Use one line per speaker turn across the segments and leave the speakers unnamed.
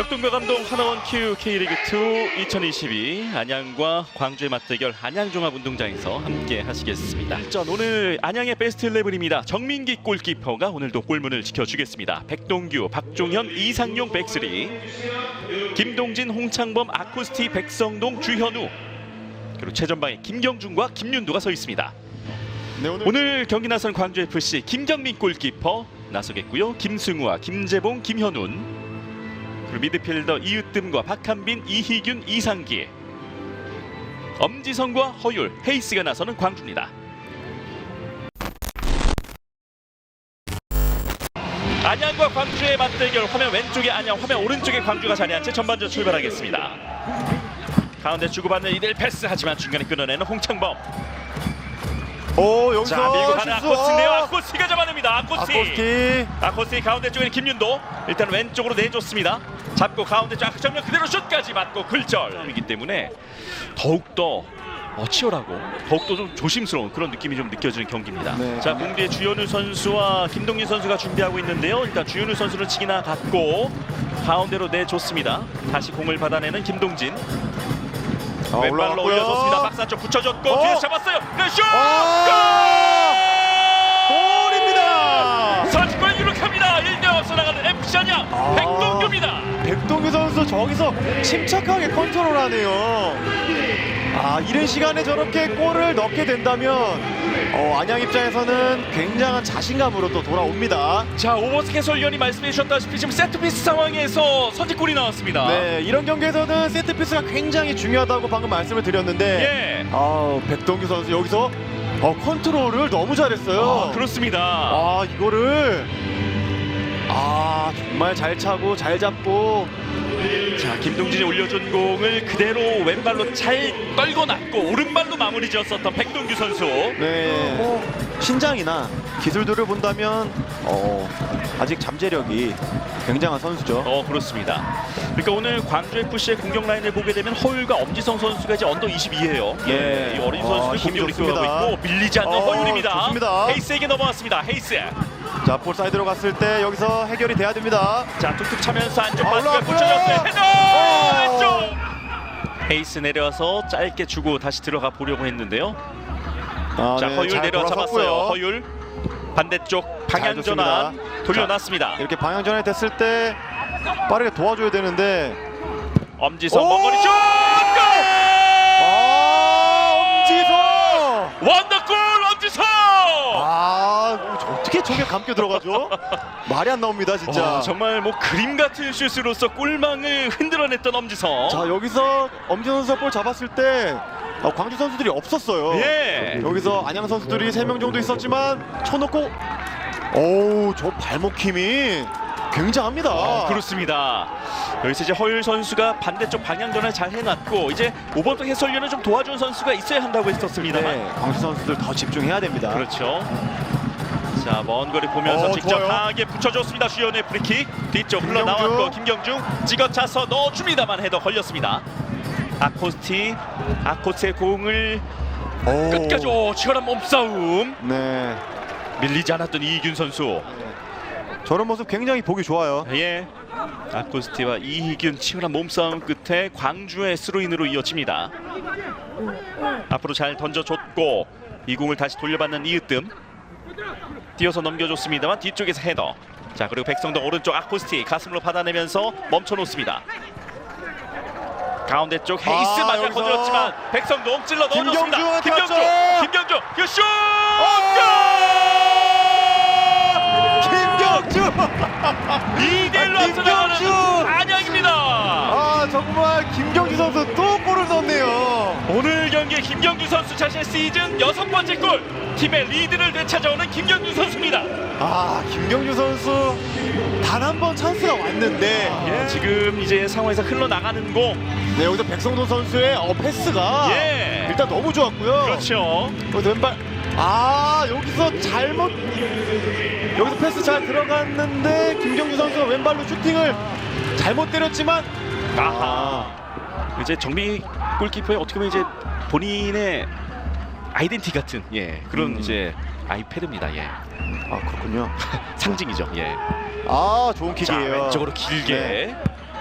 벽동과 감동 하나원 큐 K리그2 2022 안양과 광주의 맞대결 안양종합운동장에서 함께 하시겠습니다. 자, 오늘 안양의 베스트 11입니다. 정민기 골키퍼가 오늘도 골문을 지켜주겠습니다. 백동규, 박종현, 이상용 백스리 김동진, 홍창범, 아쿠스티, 백성동, 주현우 그리고 최전방에 김경준과 김윤두가 서 있습니다.
네, 오늘,
오늘 경기 나선 광주 FC 김경민 골키퍼 나서겠고요. 김승우와 김재봉, 김현훈 그리고 미드필더 이으뜸과 박한빈, 이희균, 이상기 엄지성과 허율, 헤이스가 나서는 광주입니다. 안양과 광주의 맞대결 화면 왼쪽에 안양, 화면 오른쪽에 광주가 자리한 채 전반전 출발하겠습니다. 가운데 주고받는 이들 패스 하지만 중간에 끊어내는 홍창범.
오 여기서
자 밀고 가는
실수.
아코스인데요. 아코스가 잡아냅니다. 아코스.
아코스키.
아코스의 가운데 쪽에는 김윤도 일단 왼쪽으로 내줬습니다. 잡고 가운데 쫙 정면 그대로 슛까지 맞고 굴절이기 때문에 더욱더 어, 치열하고 더욱더 좀 조심스러운 그런 느낌이 좀 느껴지는 경기입니다.
네.
자 공뒤에 주현우 선수와 김동민 선수가 준비하고 있는데요. 일단 주현우 선수는 치기나 갔고 가운데로 내줬습니다. 다시 공을 받아내는 김동진
아,
왼발로
올라갔고요.
올려줬습니다. 박사 쪽 붙여줬고
어?
뒤에서 잡았어요. 네, 슛!
아! 골입니다.
선수권 유력합니다. 1대 앞서 나가는 FC 안양
아.
백동규입니다.
백동규 선수 저기서 침착하게 컨트롤하네요. 아 이른 시간에 저렇게 골을 넣게 된다면 어, 안양 입장에서는 굉장한 자신감으로 또 돌아옵니다.
자 오버스 해설위원이 말씀해 주셨다시피 지금 세트피스 상황에서 선제골이 나왔습니다.
네 이런 경기에서는 세트 피스가 굉장히 중요하다고 방금 말씀을 드렸는데
예.
아 백동규 선수 여기서 어, 컨트롤을 너무 잘했어요.
아, 그렇습니다.
아 이거를 아 정말 잘 차고 잘 잡고
자 김동진이 올려준 공을 그대로 왼발로 잘 떨고 놨고 오른발로 마무리 지었었던 백동규 선수.
네 뭐, 신장이나 기술들을 본다면 어, 아직 잠재력이 굉장한 선수죠.
어 그렇습니다. 그러니까 오늘 광주 FC의 공격 라인을 보게 되면 허율과 엄지성 선수가 이제 언더 22예요.
예.
이 어린
아,
선수들
힘이
공격을
좋습니다.
이끌어가고 있고 밀리지 않는
어,
허율입니다.
좋습니다.
헤이스에게 넘어왔습니다. 헤이스.
자 볼 사이드로 갔을 때 여기서 해결이 돼야 됩니다.
자 툭툭 차면서 안쪽
아,
바스가
올라왔고요.
붙여졌어요. 헤더
어.
왼쪽. 헤이스 내려와서 짧게 주고 다시 들어가 보려고 했는데요.
아,
자
네,
허율
잘
내려 잡았어요.
돌아섰고요.
허율 반대쪽 방향
잘
전환
좋습니다.
돌려놨습니다.
이렇게 방향 전환이 됐을 때 빠르게 도와줘야 되는데
엄지성
오!
먼거리 슛! 골!
아 엄지성
원더골
저게 감겨 들어가죠? 말이 안 나옵니다 진짜.
와, 정말 뭐 그림 같은 슛으로서 골망을 흔들어냈던 엄지성.
자 여기서 엄지성 선수가 볼 잡았을 때 어, 광주 선수들이 없었어요.
예.
여기서 안양 선수들이 세 명 정도 있었지만 쳐놓고 오우 저 발목 힘이 굉장합니다.
아, 그렇습니다. 여기서 이제 허율 선수가 반대쪽 방향 전환 잘 해놨고 이제 5번도 해설위원을 좀 도와준 선수가 있어야 한다고 했었습니다만
네, 광주 선수들 더 집중해야 됩니다.
그렇죠. 자, 먼 거리 보면서
어,
직접
좋아요.
강하게 붙여줬습니다. 주연의 프리킥 뒤쪽. 흘러나왔고 김경중 찍어차서 넣어줍니다만 헤더 걸렸습니다. 아코스티 아코스의 공을
오.
끝까지 오, 치열한 몸싸움
네.
밀리지 않았던 이균 선수.
저런 모습 굉장히 보기 좋아요.
예. 아코스티와 이희균 치열한 몸싸움 끝에 광주의 스로인으로 이어집니다. 앞으로 잘 던져줬고 이 공을 다시 돌려받는 이으뜸 뛰어서 넘겨줬습니다만 뒤쪽에서 헤더 자 그리고 백성동 오른쪽 아코스티 가슴으로 받아내면서 멈춰놓습니다 가운데 쪽 헤이스
아,
맞아
여기서
건드렸지만 백성동 찔러 넣어줬습니다
김경주한테
김경주
왔죠.
김경주 그 슛!
김경주!
이대일로
아,
앞서 나가는
김경주!
안양입니다
아 정말 김경주 선수 또 골을 넣네요.
오늘 경기에 김경주 선수 자신의 시즌 여섯 번째 골 팀의 리드를 되찾아오는 김경주 선수입니다
아 김경주 선수 단 한 번 찬스가 왔는데.
예, 지금 이제 상황에서 흘러나가는 공.
네 여기서 백성돈 선수의 어, 패스가
예.
일단 너무 좋았고요.
그렇죠.
여기 왼발. 아 여기서 잘못 여기서 패스 잘 들어갔는데 김경주 선수가 왼발로 슈팅을 잘못 때렸지만.
아하. 이제 정비 골키퍼의 어떻게 보면 이제 본인의 아이덴티 같은 예 그런
음.
이제 아이패드입니다 예
아 그렇군요.
상징이죠 예
아 좋은
자,
킥이에요.
왼쪽으로 길게
네.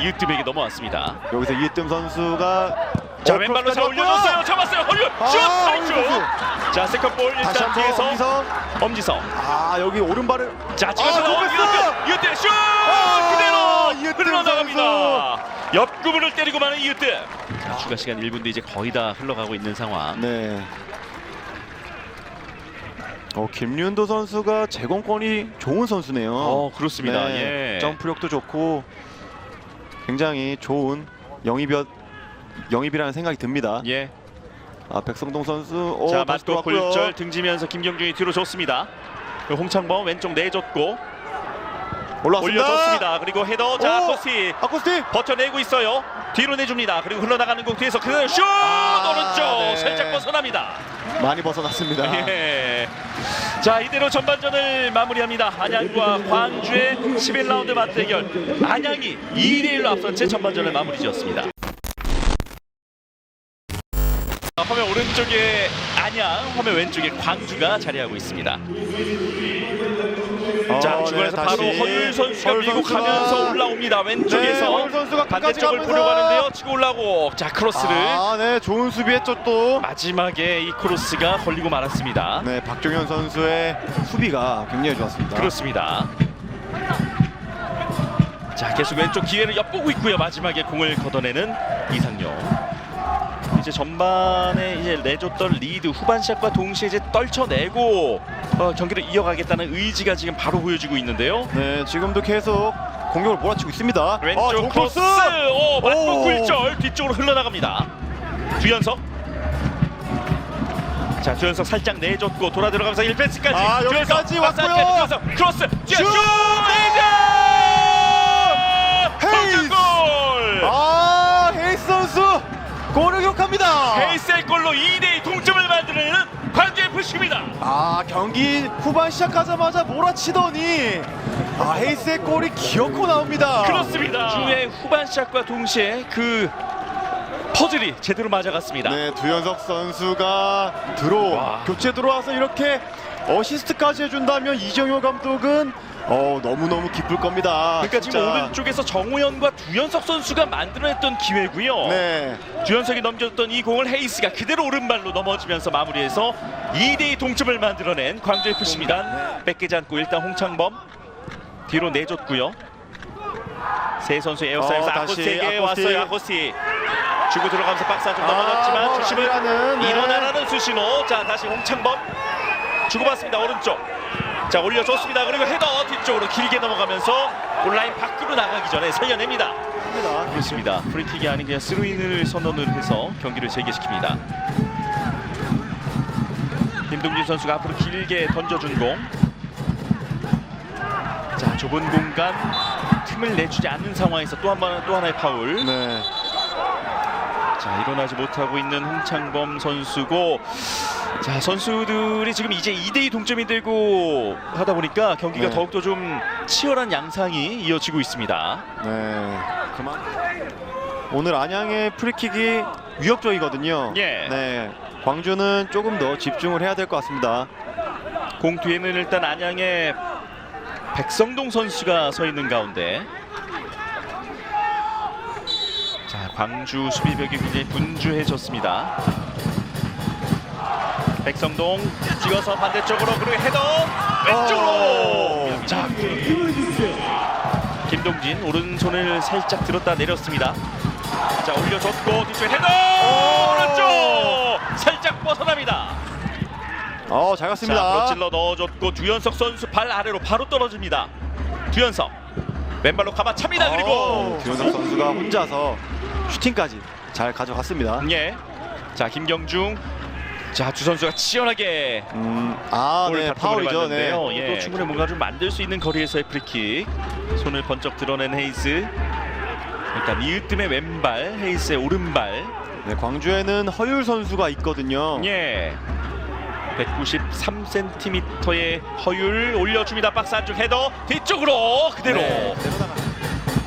이으뜸에게 넘어왔습니다.
여기서 이뜸 선수가
자
어,
왼발로
크로스까지
자 올려줬어요.
왔고요.
잡았어요. 허리를
아,
슛.
선수.
자 세컨볼
다시
일단
한번
뒤에서
엄지성.
엄지성.
아 여기 오른발을
자 집에서
아, 좁혔어!
이으뜸. 이으뜸 슛
아,
그대로
이으뜸
흘러나갑니다. 옆구부를 때리고 마는 이으뜸. 자 추가 시간 1분도 이제 거의 다 흘러가고 있는 상황.
네. 어 김윤도 선수가 제공권이 좋은 선수네요.
어 그렇습니다.
네,
예.
점프력도 좋고 굉장히 좋은 영입이었 영입이라는 생각이 듭니다.
예.
아 백성동 선수 오,
자
다시
맞고
들어왔고요.
굴절 등지면서 김경준이 뒤로 줬습니다. 그리고 홍창범 왼쪽 내줬고
올라왔습니다.
올려줬습니다. 그리고 헤더 자
오!
코스
아코스티
버텨내고 있어요. 뒤로 내줍니다. 그리고 흘러나가는 공 뒤에서 그대로 슛
아,
오른쪽
네.
살짝 벗어납니다.
많이 벗어났습니다.
예. 자 이대로 전반전을 마무리합니다. 안양과 광주의 11라운드 맞대결. 안양이 2대 1로 앞선 채 전반전을 마무리 지었습니다. 자, 화면 오른쪽에 안양, 화면 왼쪽에 광주가 자리하고 있습니다. 자
어,
중간에서
네,
바로
다시
허율 선수가
허율
밀고
선수가-
가면서 올라옵니다. 왼쪽에서
네, 허율 선수가 끝까지
반대쪽을
가면서-
보려고 하는데요. 치고 올라오고 자 크로스를
아, 네, 좋은 수비했죠 또.
마지막에 이 크로스가 걸리고 말았습니다.
네, 박종현 선수의 수비가 굉장히 좋았습니다.
그렇습니다. 자 계속 왼쪽 기회를 엿보고 있고요. 마지막에 공을 걷어내는 이상용. 이제 전반에 이제 내줬던 리드 후반샷과 동시에 이제 떨쳐내고 어, 경기를 이어가겠다는 의지가 지금 바로 보여지고 있는데요.
네, 지금도 계속 공격을 몰아치고 있습니다.
왼쪽
아, 좋은
크로스, 오, 맞고
오.
굴절 뒤쪽으로 흘러나갑니다. 두현석. 자, 두현석 살짝 내줬고 돌아 들어가면서 1패스까지.
아, 여기까지 왔고요.
크로스, 슛!
슛! 헤이스!
골!
아, 헤이스 선수 골을 기록합니다.
헤이스의 골로 2대2 동점을 만들어내는 광 주 FC입니다.
아, 경기 후반 시작하자마자 몰아치더니 아, 헤이스의 골이 기어코 나옵니다.
그렇습니다. 주의 후반 시작과 동시에 그 퍼즐이 제대로 맞아갔습니다.
네, 두현석 선수가 들어
와.
교체 들어와서 이렇게 어시스트까지 해준다면 이정효 감독은 어 너무 너무 기쁠 겁니다.
그러니까 지금
진짜.
오른쪽에서 정우현과 두현석 선수가 만들어냈던 기회고요.
네,
두현석이 넘겨줬던 이 공을 헤이스가 그대로 오른발로 넘어지면서 마무리해서 2대2 동점을 만들어낸 광주 FC입니다. 뺏기지 않고 일단 홍창범 뒤로 내줬고요. 세 선수 에어사이에서
어, 다시
아코스티에게
아코스티.
왔어요. 아코스티 주고 들어가면서 박스
아,
넘어졌지만
어,
주심을
아니라는, 네.
일어나라는 수신호. 자 다시 홍창범 주고받습니다. 오른쪽. 자 올려줬습니다. 그리고 헤더 뒤쪽으로 길게 넘어가면서 온라인 밖으로 나가기 전에 살려냅니다. 그렇습니다. 프리킥이 아닌 그냥 스루인을 선언을 해서 경기를 재개시킵니다. 김동진 선수가 앞으로 길게 던져준 공. 자 좁은 공간 틈을 내주지 않는 상황에서 또 한번또 하나의 파울.
네,
자 일어나지 못하고 있는 홍창범 선수고 자 선수들이 지금 이제 2대2 동점이 되고 하다 보니까 경기가
네.
더욱더 좀 치열한 양상이 이어지고 있습니다.
네, 그만. 오늘 안양의 프리킥이 위협적이거든요.
예.
네, 광주는 조금 더 집중을 해야 될 것 같습니다.
공 뒤에는 일단 안양의 백성동 선수가 서 있는 가운데 자 광주 수비벽이 굉장히 분주해졌습니다 백성동 찍어서 반대쪽으로 그리고 헤더 왼쪽으로
오.
자 김동진 오른손을 살짝 들었다 내렸습니다 자 올려줬고 뒤쪽에 헤더 오른쪽 살짝 벗어납니다
어, 잘
자,
갔습니다.
브로찔러 넣어줬고 두현석 선수 발 아래로 바로 떨어집니다. 두현석 왼발로 가마찹니다. 그리고
어, 두현석 선수가 혼자서 슈팅까지 잘 가져갔습니다.
예, 자 김경중, 자 두 선수가 치열하게
음, 아,
골을
네, 파울이죠. 네.
해봤는데요. 예, 또 충분히 뭔가 좀 만들 수 있는 거리에서의 프리킥. 손을 번쩍 드러낸 헤이스. 일단 이으뜸의 왼발, 헤이스의 오른발.
네, 광주에는 허율 선수가 있거든요.
예. 193cm의 허율 올려줍니다. 박스 안쪽 헤더 뒤쪽으로 그대로
네,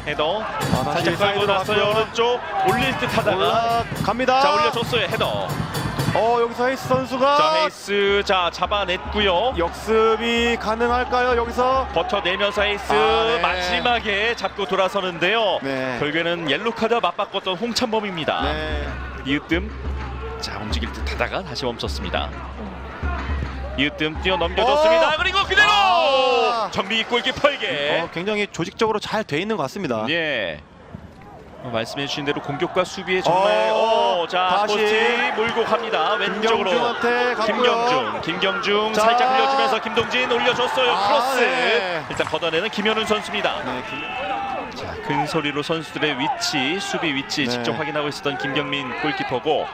헤더
아, 다시
살짝
사이드로
걸고 났어요
갔고요.
오른쪽 올릴 듯 하다가
올라 갑니다.
자 올려줬어요 헤더
어 여기서 헤이스 선수가
자 헤이스 자 잡아냈고요.
역습이 가능할까요? 여기서
버텨내면서 헤이스
아, 네.
마지막에 잡고 돌아서는데요.
네.
결국에는 옐로 카드 맞바꿨던 홍찬범입니다.
네.
이으뜸 자 움직일 듯 하다가 다시 멈췄습니다. 이으뜸 뛰어 넘겨줬습니다.
어!
그리고 그대로
아!
정비 골키퍼에게
어, 굉장히 조직적으로 잘 돼 있는 것 같습니다.
예. 어, 말씀해 주신 대로 공격과 수비에 정말
어,
어, 자
다시.
포스트 몰고 갑니다. 왼쪽으로
김경준한테 갔고요.
김경준, 김경준
자.
살짝 흘려주면서 김동진 올려줬어요.
아,
크로스.
네.
일단 걷어내는 김현훈 선수입니다.
네, 김-
자, 큰 소리로 선수들의 위치, 수비 위치
네.
직접 확인하고 있었던 김경민 골키퍼고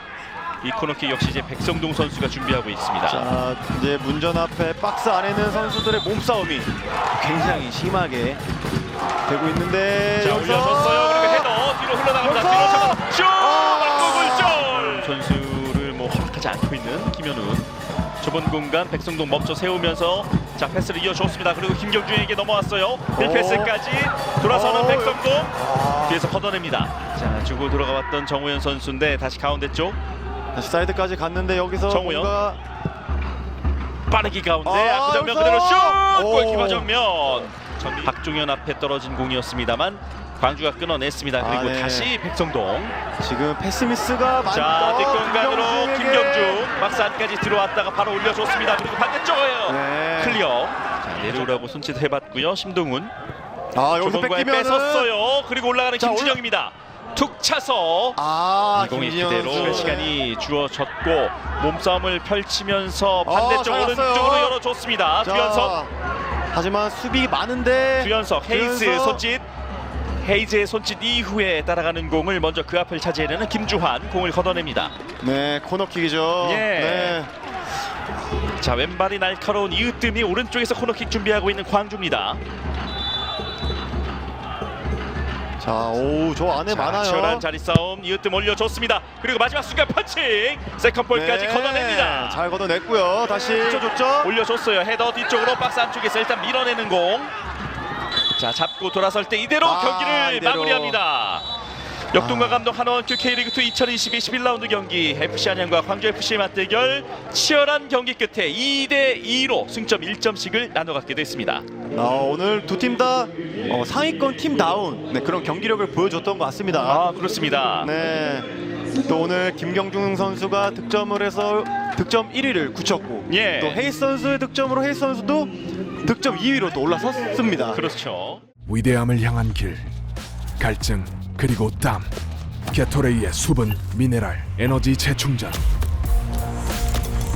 이 코너킥 역시 이제 백성동 선수가 준비하고 있습니다.
자 이제 문전 앞에 박스 안에 있는 선수들의 몸싸움이 굉장히 심하게 되고 있는데
자
여기서-
올려줬어요. 그리고 헤더 뒤로 흘러나갑니다.
여기서!
뒤로! 하지 않고 있는 김현훈. 좁은 공간 백성동 멈춰 세우면서 자 패스를 이어줬습니다. 그리고 김경준에게 넘어왔어요. 1패스까지 돌아서는
오.
백성동
아,
뒤에서 걷어냅니다. 자 주고 들어가봤던 정우현 선수인데 다시 가운데 쪽
다시 사이드까지 갔는데 여기서
정우영.
뭔가
빠르게 가운데
아,
정면
여기서!
그대로 슛!
오.
골키퍼 정면. 박종현 앞에 떨어진 공이었습니다만 광주가 끊어냈습니다. 그리고
아, 네.
다시 백성동.
지금 패스미스가
많자 뒷공간으로
김경준에게-
안까지 들어왔다가 바로 올려줬습니다. 그리고 반대쪽이에요.
네.
클리어. 자, 내려오라고 손짓 해봤고요. 심동훈.
아 여기서
공간에
뺏기면은
뺏었어요. 그리고 올라가는
자,
김준영입니다. 툭 차서
아
이 공이
김진영
그대로
선수.
시간이 주어졌고 몸싸움을 펼치면서
아,
반대쪽
잘 갔어요.
오른쪽으로 열어줬습니다.
자,
두현석,
하지만 수비 많은데
두현석,
두현석.
손짓. 헤이즈의 손짓 이후에 따라가는 공을 먼저 그 앞을 차지해내는 김주환 공을 걷어냅니다.
네 코너킥이죠.
예.
네.
자 왼발이 날카로운 이으뜸이 오른쪽에서 코너킥 준비하고 있는 광주입니다.
자 오 저 안에
자,
많아요.
치열한 자리 싸움 이으뜸 올려줬습니다. 그리고 마지막 순간 펀칭 세컨볼까지
네,
걷어냅니다.
잘 걷어냈고요. 다시 줬죠.
올려줬어요. 헤더 뒤쪽으로 박스 안쪽에서 일단 밀어내는 공. 자 잡고 돌아설 때 이대로
아,
경기를
이대로.
마무리합니다. 역동과
아.
감독 한원큐 K리그2 2022 11라운드 경기 FC 안양과 광주 FC의 맞대결 치열한 경기 끝에 2대 2로 승점 1점씩을 나눠 갖게 됐습니다.
아, 오늘 두 팀다 어, 상위권 팀다운 네, 그런 경기력을 보여줬던 것 같습니다.
아 그렇습니다.
네. 또 오늘 김경중 선수가 득점을 해서 득점 1위를 굳혔고
예.
또 헤이스 선수의 득점으로 헤이스 선수도 득점 2위로 또 올라섰습니다.
그렇죠.
위대함을 향한 길 갈증 그리고 땀 게토레이의 수분 미네랄 에너지 재충전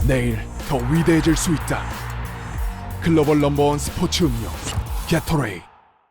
내일 더 위대해질 수 있다 글로벌 넘버원 스포츠 음료 게토레이